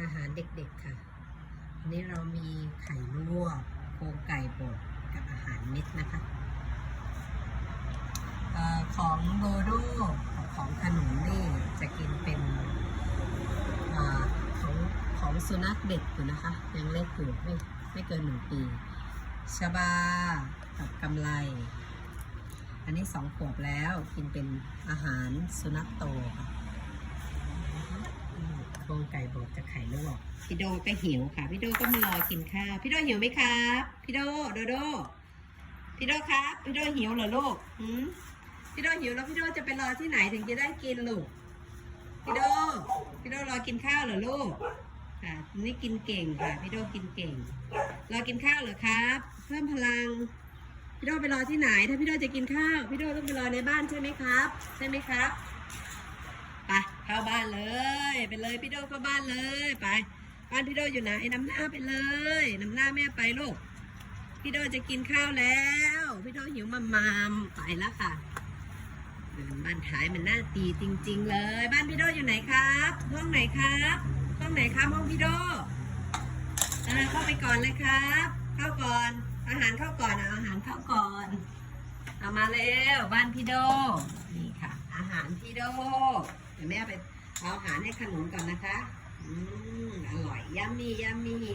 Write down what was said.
อาหารเด็กๆค่ะวันนี้เรามีไข่ลวกโครงไก่บดกับอาหารเม็ดนะคะออของโดโดของขนมนี่จะกินเป็นอของของสุนัขเด็กอยู่นะคะ ยังเล็กอยู่ไม่ไม่เกินหนึ่งปีชบากับกำไรอันนี้สองขวบแล้วกินเป็นอาหารสุนัขโตค่ะ โครงไก่บดกับไข่ลวกพี่โดก็หิวค่ะ พี่โดก็มารอกินข้าวพี่โดหิวไหมครับพี่โดโดโดพี่โดครับพี่โดหิวเหรอลูกหืมพี่โดหิวแล้วพี่โดจะไปรอที่ไหนถึงจะได้กินลูกพี่โดพี่โดรอกินข้าวเหรอลูกค่ะนี่กินเก่งค่ะพี่โดกินเก่ง รอกินข้าวเหรอครับ เพิ่มพลังพี่โดไปรอที่ไหน ถ้าพี่โดจะกินข้าวพี่โดต้องไปรอในบ้านใช่ไหมครับ ใช่ไหมครับไปเข้าบ้านเลย ไปเลยพี่โดเข้าบ้านเลยไป บ้านพี่โดอยู่ไหนน้ำหน้าไปเลยน้ำหน้าแม่ไปลูกพี่โดจะกินข้าวแล้ว พี่โดหิวมามามไปแล้วค่ะบ้านท้ายมันน่าตีจริง ๆ เลย บ้านพี่โดอยู่ไหนครับ ห้องไหนครับห้องไหนครับห้องพี่โดอ่าเข้าไปก่อนเลยครับ เข้าก่อน อาหารเข้าก่อนเอาอาหารเข้าก่อนเอามาเร็วบ้านพี่โดนี่ค่ะ อาหารพี่โดเดี๋ยวแม่ไป เอาอาหารให้ขนมก่อนนะคะ อืม อร่อย ยัมมี่ ยัมมี่